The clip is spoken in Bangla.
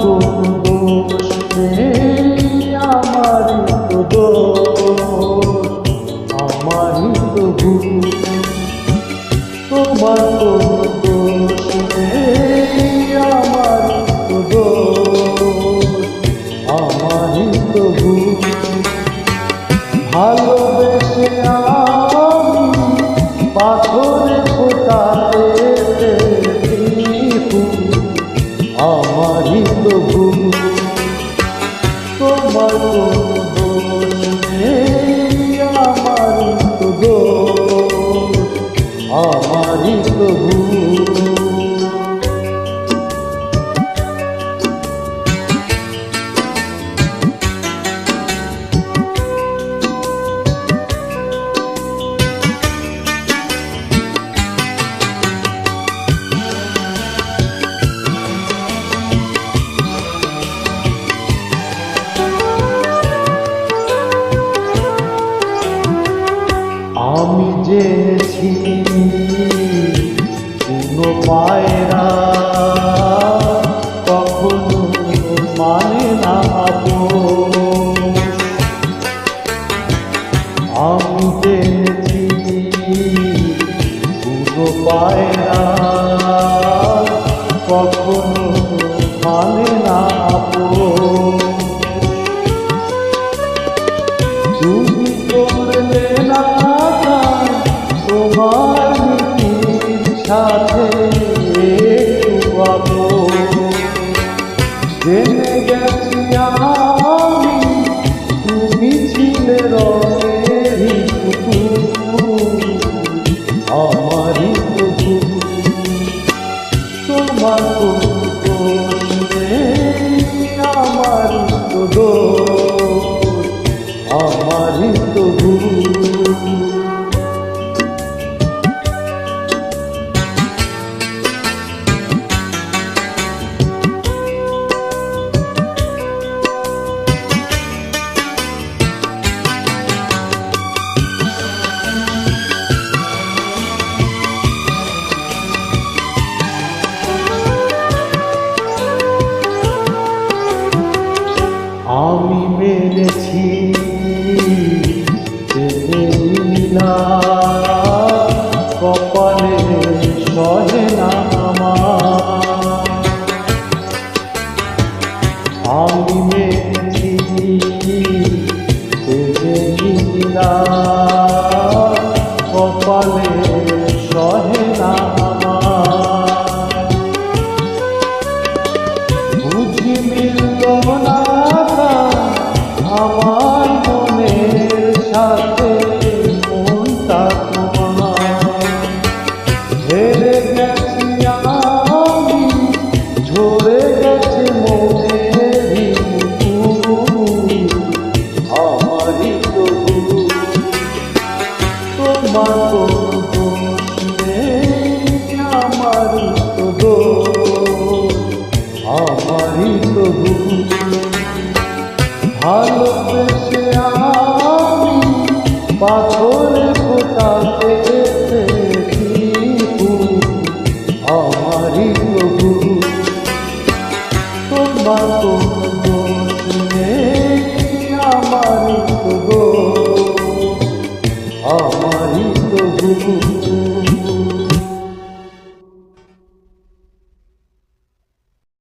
তো ভুল তোমার তো দোষ। আমারই তো ভুল ভালোবেসে আমি পাথরে ফোটাতে আমারই তো ভুল মানে না আপন। তুমি করলে না গান, তোমার নীতির সাথে একটু আপন। জেনে গেছি আমি তুমি ছিলে তোমার মেরেছি না কপালে সহে না আমার। আমি মেরেছি না you.